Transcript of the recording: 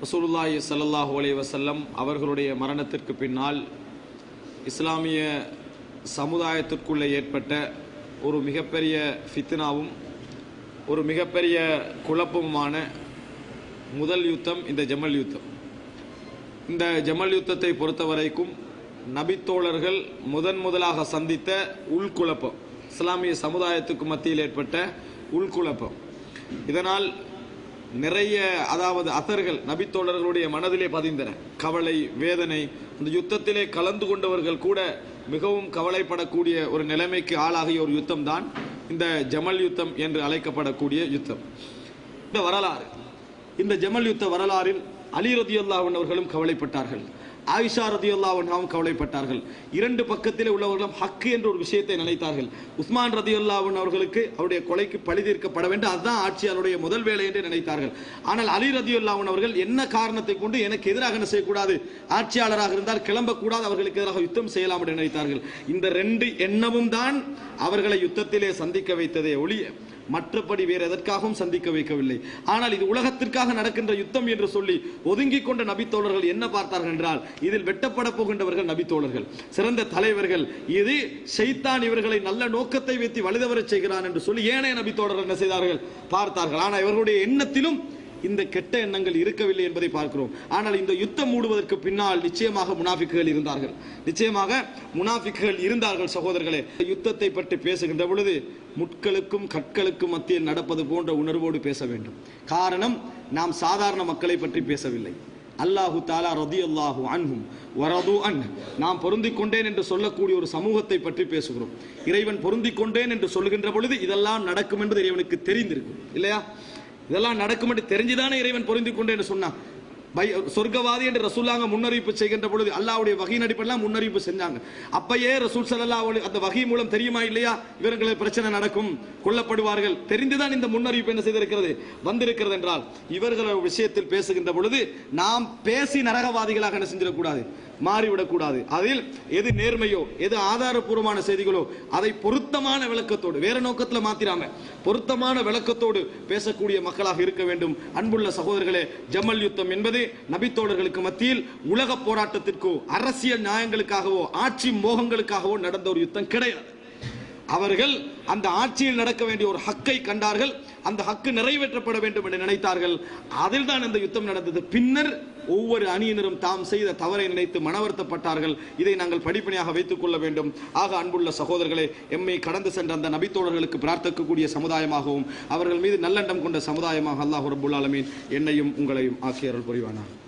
ரசூலுல்லாஹி சல்லாஹ் அலி வசல்லம் அவர்களுடைய மரணத்திற்கு பின்னால் இஸ்லாமிய சமுதாயத்திற்குள்ளே ஏற்பட்ட ஒரு மிகப்பெரிய ஃபித்னாவும் ஒரு மிகப்பெரிய குழப்பமுமான முதல் யுத்தம் இந்த ஜமல் யுத்தம். இந்த ஜமல் யுத்தத்தை பொறுத்தவரைக்கும் நபித்தோழர்கள் முதன் முதலாக சந்தித்த உள்குழப்பம் இஸ்லாமிய சமுதாயத்துக்கு மத்தியில் ஏற்பட்ட உள்குழப்பம். இதனால் நிறைய அதாவது அத்தர்கள் நபித்தோழர்களுடைய மனதிலே பதிந்தன. கவலை வேதனை இந்த யுத்தத்திலே கலந்து கொண்டவர்கள் கூட மிகவும் கவலைப்படக்கூடிய ஒரு நிலைமைக்கு ஆளாகிய ஒரு யுத்தம் தான் இந்த ஜமல் யுத்தம் என்று அழைக்கப்படக்கூடிய யுத்தம். இந்த வரலாறு இந்த ஜமல் யுத்த வரலாறில் அலிரதியுல்லாவன் அவர்களும் கவலைப்பட்டார்கள். ஆயிஷா ரதியுல்லாஹன் கவலைப்பட்டார்கள். இரண்டு பக்கத்தில் உள்ளவர்களும் ஹக்கு என்ற ஒரு விஷயத்தை நினைத்தார்கள். உஸ்மான் ரதியுல்லாஹன் அவர்களுக்கு அவருடைய கொலைக்கு பழி தீர்க்கப்பட வேண்டும். அதுதான் ஆட்சியாளருடைய முதல் வேலை என்று நினைத்தார்கள். ஆனால் அலி ரதியுல்லாஹன் அவர்கள் என்ன காரணத்தை கொண்டு எனக்கு எதிராக என்ன செய்யக்கூடாது? ஆட்சியாளராக இருந்தால் கிளம்பக்கூடாது. அவர்களுக்கு எதிராக யுத்தம் செய்யலாம் என்று நினைத்தார்கள். இந்த ரெண்டு எண்ணமும் தான் அவர்களை யுத்தத்திலே சந்திக்க வைத்ததே ஒழிய மற்றபடி வேறு எதற்காகவும் சந்திக்க வைக்கவில்லை. ஆனால் இது உலகத்திற்காக நடக்கின்ற யுத்தம் என்று சொல்லி ஒதுங்கிக் கொண்ட நபித்தோழர்கள் என்ன பார்த்தார்கள் என்றால் இதில் வெட்டப்பட போகின்றவர்கள் நபித்தோழர்கள். சிறந்த தலைவர்கள். இது ஷைத்தான் இவர்களை நல்ல நோக்கத்தை வைத்து வழிதவரச் செய்கிறான் என்று சொல்லி ஏனைய நபித்தோழர்கள் என்ன செய்தார்கள்? பார்த்தார்கள். ஆனால் இவர்களுடைய எண்ணத்திலும் இந்த கெட்ட எண்ணங்கள் இருக்கவில்லை என்பதை பார்க்கிறோம். ஆனால் இந்த யுத்தம் மூடுவதற்கு பின்னால் நிச்சயமாக முனாஃபிக்குகள் இருந்தார்கள். நிச்சயமாக முனாஃபிக்குகள் இருந்தார்கள் சகோதரர்களே. யுத்தத்தை பற்றி பேசுகின்ற பொழுது முட்களுக்கும் கற்களுக்கும் மத்தியில் நடப்பது போன்ற உணர்வோடு பேச வேண்டும். காரணம் நாம் சாதாரண மக்களை பற்றி பேசவில்லை. அல்லாஹு தாலா ரதி அல்லாஹு அன்ஹும் வரது அன். நாம் பொருந்திக் கொண்டேன் என்று சொல்லக்கூடிய ஒரு சமூகத்தை பற்றி பேசுகிறோம். இறைவன் பொருந்திக் கொண்டேன் என்று சொல்லுகின்ற பொழுது இதெல்லாம் நடக்கும் என்பது இறைவனுக்கு தெரிந்திருக்கும். இல்லையா? இதெல்லாம் நடக்கும் என்று தெரிஞ்சுதானே இறைவன் பொருந்திக் என்று சொன்னான். சொர்க்கவாதி என்று ரசூல்லாங்க முன்னறிவிப்பு செய்கின்ற பொழுது அல்லாவுடைய வகையின் அடிப்படையில் முன்னறிவிப்பு செஞ்சாங்க. அப்பயே ரசூல் சல்லா அந்த வகை மூலம் தெரியுமா இல்லையா? இவர்களுக்கு பிரச்சனை நடக்கும் கொல்லப்படுவார்கள். தெரிந்துதான் இந்த முன்னறிவிப்பு என்ன செய்திருக்கிறது? வந்திருக்கிறது என்றால் இவர்கள் விஷயத்தில் பேசுகின்ற பொழுது நாம் பேசி நரகவாதிகளாக என்ன செஞ்சிடக்கூடாது? மாறிவிடக்கூடாது. அதில் எது நேர்மையோ எது ஆதாரபூர்வமான செய்திகளோ அதை பொருத்தமான விளக்கத்தோடு வேற நோக்கத்தில் மாத்திராம பொருத்தமான விளக்கத்தோடு பேசக்கூடிய மக்களாக இருக்க வேண்டும். அன்புள்ள சகோதரர்களே ஜமல் யுத்தம் என்பது நபித்தோழர்களுக்கு மத்தியில் உலக போராட்டத்திற்கோ அரசியல் நியாயங்களுக்காகவோ ஆட்சி மோகங்களுக்காகவோ நடந்த ஒரு யுத்தம் கிடையாது. அவர்கள் அந்த ஆட்சியில் நடக்க வேண்டிய ஒரு ஹக்கை கண்டார்கள். அந்த ஹக்கு நிறைவேற்றப்பட வேண்டும் என்று நினைத்தார்கள். அதில் தான் இந்த யுத்தம் நடந்தது. பின்னர் ஒவ்வொரு அணியினரும் தாம் செய்த தவறை நினைத்து மனவருத்தப்பட்டார்கள். இதை நாங்கள் படிப்பணியாக வைத்துக் கொள்ள வேண்டும். ஆக அன்புள்ள சகோதரர்களே எம்மை கடந்து சென்ற அந்த நபித்தோழர்களுக்கு பிரார்த்திக்கக்கூடிய சமுதாயமாகவும் அவர்கள் மீது நல்லெண்ணம் கொண்ட சமுதாயமாக அல்லாஹ் ரபுல்லாலமீன் என்னையும் உங்களையும் ஆக்கியர்கள் புரிவானார்